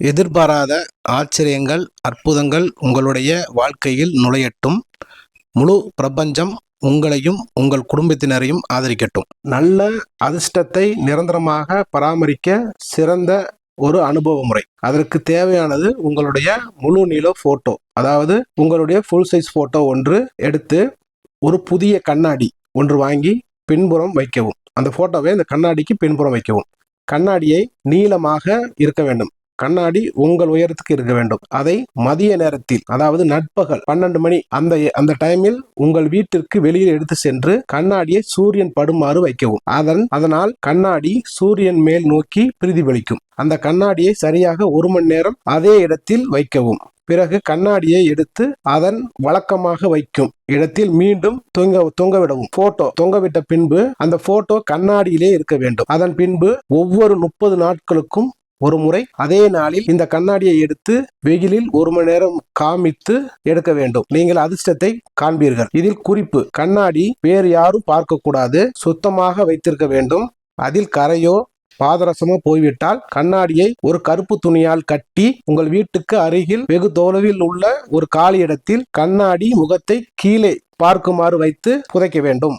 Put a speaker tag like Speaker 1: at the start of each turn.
Speaker 1: எதிர்பாராத ஆச்சரியங்கள் அற்புதங்கள் உங்களுடைய வாழ்க்கையில் நுழையட்டும். முழு பிரபஞ்சம் உங்களையும் உங்கள் குடும்பத்தினரையும் ஆதரிக்கட்டும். நல்ல அதிர்ஷ்டத்தை நிரந்தரமாக பராமரிக்க சிறந்த ஒரு அனுபவ முறை அதற்கு தேவையானது உங்களுடைய முழு நீள போட்டோ அதாவது உங்களுடைய ஃபுல் சைஸ் போட்டோ ஒன்று எடுத்து ஒரு புதிய கண்ணாடி ஒன்று வாங்கி பின்புறம் வைக்கவும். அந்த போட்டோவை அந்த கண்ணாடிக்கு பின்புறம் வைக்கவும். கண்ணாடியை நீளமாக இருக்க வேண்டும். கண்ணாடி உங்கள் உயரத்துக்கு இருக்க வேண்டும். அதை மதிய நேரத்தில் அதாவது நட்பகல் பன்னெண்டு மணி அந்த அந்த டைமில் உங்கள் வீட்டிற்கு வெளியில் எடுத்து சென்று கண்ணாடியை சூரியன் படுமாறு வைக்கவும். அதன் அதனால் கண்ணாடி சூரியன் மேல் நோக்கி பிரதிபலிக்கும் அந்த கண்ணாடியை சரியாக ஒரு மணி நேரம் அதே இடத்தில் வைக்கவும். பிறகு கண்ணாடியை எடுத்து அதன் வழக்கமாக வைக்கும். இடத்தில் மீண்டும் தொங்க தொங்கவிடவும் போட்டோ தொங்கவிட்ட பின்பு அந்த போட்டோ கண்ணாடியிலே இருக்க வேண்டும். அதன் பின்பு ஒவ்வொரு முப்பது நாட்களுக்கும் ஒரு முறை அதே நாளில் இந்த கண்ணாடியை எடுத்து வெயிலில் ஒரு மணி நேரம் காமித்து எடுக்க வேண்டும். நீங்கள் அதிர்ஷ்டத்தை காண்பீர்கள். இதில் குறிப்பு கண்ணாடி வேறு யாரும் பார்க்க கூடாது சுத்தமாக வைத்திருக்க வேண்டும். அதில் கரையோ பாதரசமோ போய்விட்டால் கண்ணாடியை ஒரு கருப்பு துணியால் கட்டி உங்கள் வீட்டுக்கு அருகில் வெகு தொலைவில் உள்ள ஒரு காலி இடத்தில் கண்ணாடி முகத்தை கீழே பார்க்குமாறு வைத்து புதைக்க வேண்டும்.